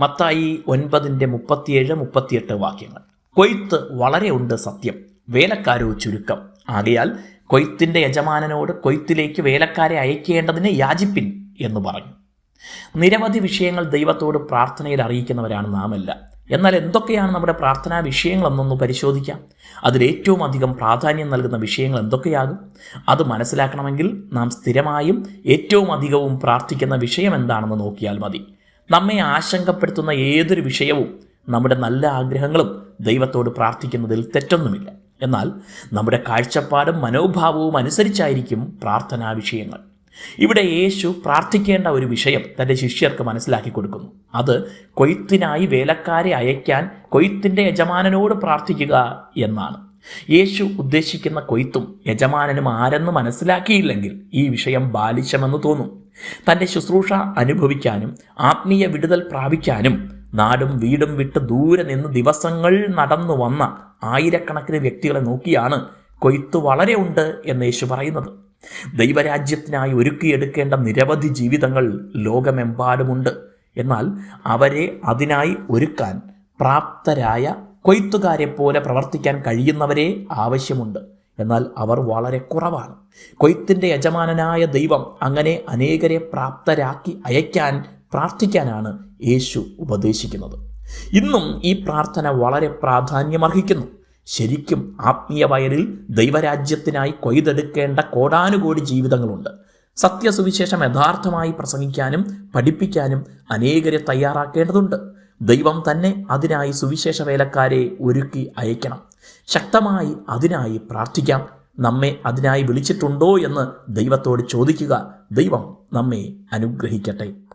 മത്തായി ഒൻപതിന്റെ മുപ്പത്തിയേഴ് മുപ്പത്തിയെട്ട് വാക്യങ്ങൾ. കൊയ്ത്ത് വളരെ ഉണ്ട് സത്യം വേലക്കാരോ ചുരുക്കം. ആകയാൽ കൊയ്ത്തിന്റെ യജമാനനോട് കൊയ്ത്തിലേക്ക് വേലക്കാരെ അയക്കേണ്ടതിന് യാചിപ്പിൻ എന്ന് പറഞ്ഞു. നിരവധി വിഷയങ്ങൾ ദൈവത്തോട് പ്രാർത്ഥനയിൽ അറിയിക്കുന്നവരാണ് നാമല്ല. എന്നാൽ എന്തൊക്കെയാണ് നമ്മുടെ പ്രാർത്ഥനാ വിഷയങ്ങൾ വിഷയങ്ങളെന്നൊന്ന് പരിശോധിക്കാം. അതിലേറ്റവും അധികം പ്രാധാന്യം നൽകുന്ന വിഷയങ്ങൾ എന്തൊക്കെയാകും? അത് മനസ്സിലാക്കണമെങ്കിൽ നാം സ്ഥിരമായും ഏറ്റവും അധികവും പ്രാർത്ഥിക്കുന്ന വിഷയം എന്താണെന്ന് നോക്കിയാൽ മതി. നമ്മെ ആശങ്കപ്പെടുത്തുന്ന ഏതൊരു വിഷയവും നമ്മുടെ നല്ല ആഗ്രഹങ്ങളും ദൈവത്തോട് പ്രാർത്ഥിക്കുന്നതിൽ തെറ്റൊന്നുമില്ല. എന്നാൽ നമ്മുടെ കാഴ്ചപ്പാടും മനോഭാവവും അനുസരിച്ചായിരിക്കും പ്രാർത്ഥനാ വിഷയങ്ങൾ. ഇവിടെ യേശു പ്രാർത്ഥിക്കേണ്ട ഒരു വിഷയം തന്റെ ശിഷ്യർക്ക് മനസ്സിലാക്കി കൊടുക്കുന്നു. അത് കൊയ്ത്തിനായി വേലക്കാരെ അയക്കാൻ കൊയ്ത്തിന്റെ യജമാനനോട് പ്രാർത്ഥിക്കുക എന്നാണ്. യേശു ഉദ്ദേശിക്കുന്ന കൊയ്ത്തും യജമാനനും ആരെന്ന് മനസ്സിലാക്കിയില്ലെങ്കിൽ ഈ വിഷയം ബാലിശമെന്ന് തോന്നും. തന്റെ ശുശ്രൂഷ അനുഭവിക്കാനും ആത്മീയ വിടുതൽ പ്രാപിക്കാനും നാടും വീടും വിട്ട് ദൂരെ നിന്ന് ദിവസങ്ങൾ നടന്നു വന്ന ആയിരക്കണക്കിന് വ്യക്തികളെ നോക്കിയാണ് കൊയ്ത്ത് വളരെ ഉണ്ട് എന്ന് യേശു പറയുന്നത്. ദൈവരാജ്യത്തിനായി ഒരുക്കിയെടുക്കേണ്ട നിരവധി ജീവിതങ്ങൾ ലോകമെമ്പാടുമുണ്ട്. എന്നാൽ അവരെ അതിനായി ഒരുക്കാൻ പ്രാപ്തരായ കൊയ്ത്തുകാരെ പോലെ പ്രവർത്തിക്കാൻ കഴിയുന്നവരെ ആവശ്യമുണ്ട്. എന്നാൽ അവർ വളരെ കുറവാണ്. കൊയ്ത്തിന്റെ യജമാനനായ ദൈവം അങ്ങനെ അനേകരെ പ്രാപ്തരാക്കി അയക്കാൻ പ്രാർത്ഥിക്കാനാണ് യേശു ഉപദേശിക്കുന്നത്. ഇന്നും ഈ പ്രാർത്ഥന വളരെ പ്രാധാന്യമർഹിക്കുന്നു. ശരിക്കും ആത്മീയ വയലിൽ ദൈവരാജ്യത്തിനായി കൊയ്തെടുക്കേണ്ട കോടാനുകോടി ജീവിതങ്ങളുണ്ട്. സത്യസുവിശേഷം യഥാർത്ഥമായി പ്രസംഗിക്കാനും പഠിപ്പിക്കാനും അനേകരെ തയ്യാറാക്കേണ്ടതുണ്ട്. ദൈവം തന്നെ അതിനായി സുവിശേഷ വേലക്കാരെ ഒരുക്കി അയക്കണം. ശക്തമായി അതിനായി പ്രാർത്ഥിക്കാം. നമ്മെ അതിനായി വിളിച്ചിട്ടുണ്ടോ എന്ന് ദൈവത്തോട് ചോദിക്കുക. ദൈവം നമ്മെ അനുഗ്രഹിക്കട്ടെ.